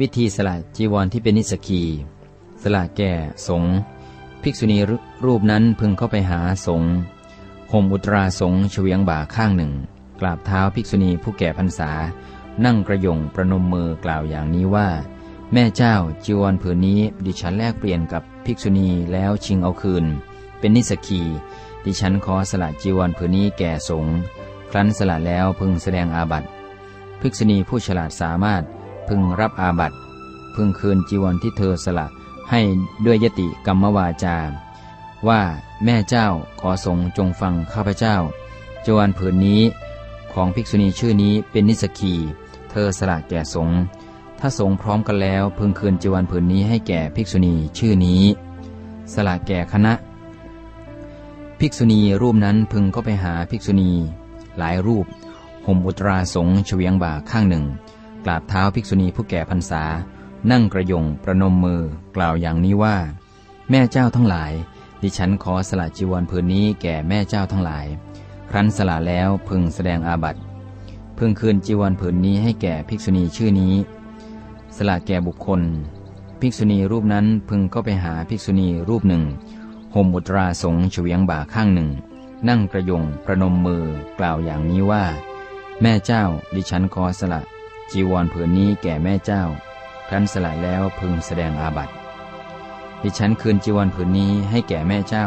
วิธีสละจีวรที่เป็นนิสกี สละแก่สงภิกษุณีรูปนั้นพึงเข้าไปหาสงห่มอุตราสงเฉวียงบ่าข้างหนึ่ง กราบเท้าภิกษุณีผู้แก่พรรษา นั่งกระยงประนมมือกล่าวอย่างนี้ว่า แม่เจ้าจีวรผืนนี้ดิฉันแลกเปลี่ยนกับภิกษุณีแล้วชิงเอาคืน เป็นนิสกีดิฉันขอสละจีวรผืนนี้แก่สงครั้นสละแล้วพึงแสดงอาบัติภิกษุณีผู้ฉลาดสามารถ พึงรับอาบัติพึงคืนจีวรที่เธอสละให้ด้วยยติกรรมวาจา ว่าแม่เจ้าขอสงฆ์จงฟังข้าพเจ้าจีวรผืนนี้ของภิกษุณีชื่อนี้เป็นนิสกี เธอสละแก่สงฆ์ถ้าสงฆ์พร้อมกันแล้ว พึงคืนจีวรผืนนี้ให้แก่ภิกษุณีชื่อนี้ สละแก่คณะ ภิกษุณีรูปนั้นพึงเข้าไปหาภิกษุณี หลายรูปห่มอุตราสงเฉวียงบ่าข้างหนึ่ง กราบเท้าภิกษุณีผู้แก่พรรษา นั่งกระยงประนมมือกล่าวอย่างนี้ว่า แม่เจ้าทั้งหลาย ดิฉันขอสละจีวรผืนนี้แก่แม่เจ้าทั้งหลาย ครั้นสละแล้วพึงแสดงอาบัติพึงคืนจีวรผืนนี้ให้แก่ภิกษุณีชื่อนี้ สละแก่บุคคล ภิกษุณีรูปนั้นพึงเข้าไปหาภิกษุณีรูปหนึ่งห่มอุตราสงเฉวียงบ่าข้างหนึ่ง นั่งกระยงประนมมือกล่าวอย่างนี้ว่า แม่เจ้าดิฉันขอสละ จีวรผืนนี้แก่แม่เจ้าครั้นสละแล้วพึงแสดงอาบัติดิฉันคืนจีวรผืนนี้ให้แก่แม่เจ้า